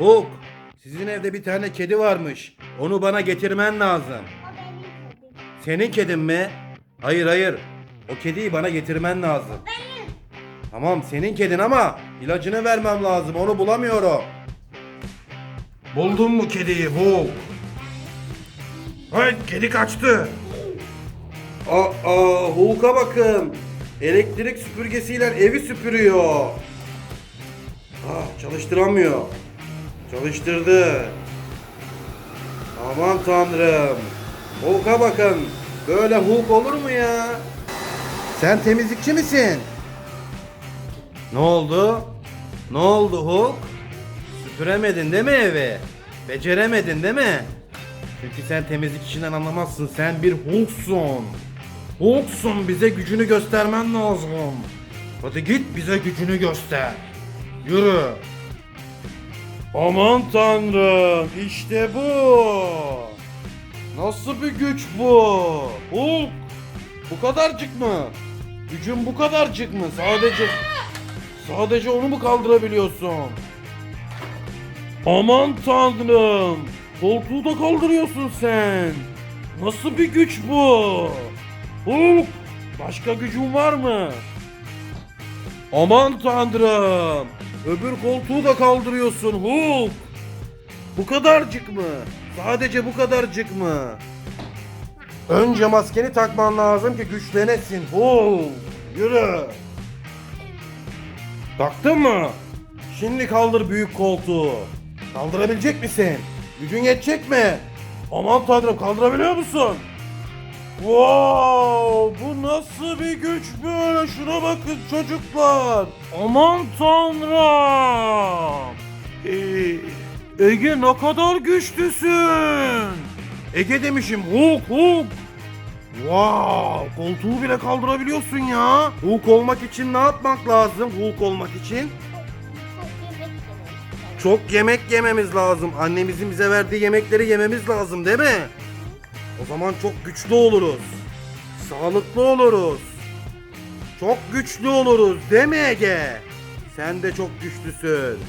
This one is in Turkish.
Hulk, sizin evde bir tane kedi varmış. Onu bana getirmen lazım. O benim kedim. Senin kedin mi? Hayır hayır. O kediyi bana getirmen lazım. Benim. Tamam senin kedin ama ilacını vermem lazım. Onu bulamıyorum. Buldun mu kediyi Hulk? Hayır kedi kaçtı. Aa, Hulk'a bakın. Elektrik süpürgesiyle evi süpürüyor. Ah, çalıştıramıyor. Çalıştırdı. Aman tanrım. Hulk'a bakın. Böyle Hulk olur mu ya? Sen temizlikçi misin? Ne oldu? Ne oldu Hulk? Süpüremedin değil mi evi? Beceremedin değil mi? Çünkü sen temizlik işinden anlamazsın. Sen bir Hulk'sun. Hulk'sun. Bize gücünü göstermen lazım. Hadi git bize gücünü göster. Yürü. Aman tanrım. işte bu. Nasıl bir güç bu? Hulk. Bu kadarcık mı? Gücün bu kadarcık mı? Sadece sadece onu mu kaldırabiliyorsun? Aman tanrım. Koltuğu da kaldırıyorsun sen. Nasıl bir güç bu? Hulk. Başka gücün var mı? Aman tanrım. Öbür koltuğu da kaldırıyorsun Hulk. Bu kadarcık mı? Sadece bu kadarcık mı? Önce maskeni takman lazım ki güçlenesin. Hulk. Yürü. Taktın mı? Şimdi kaldır büyük koltuğu. Kaldırabilecek misin? Gücün yetecek mi? Aman tanrım kaldırabiliyor musun? Wow, bir güç böyle? Şuna bakın çocuklar. Aman tanrım. Ee, Ege ne kadar güçlüsün. Ege demişim Hulk Hulk. Wow, koltuğu bile kaldırabiliyorsun ya. Hulk olmak için ne yapmak lazım? Hulk olmak için Çok yemek yemek. çok yemek yememiz lazım. Annemizin bize verdiği yemekleri yememiz lazım değil mi? O zaman çok güçlü oluruz. Sağlıklı oluruz. Çok güçlü oluruz değil mi Ege? Sen de çok güçlüsün.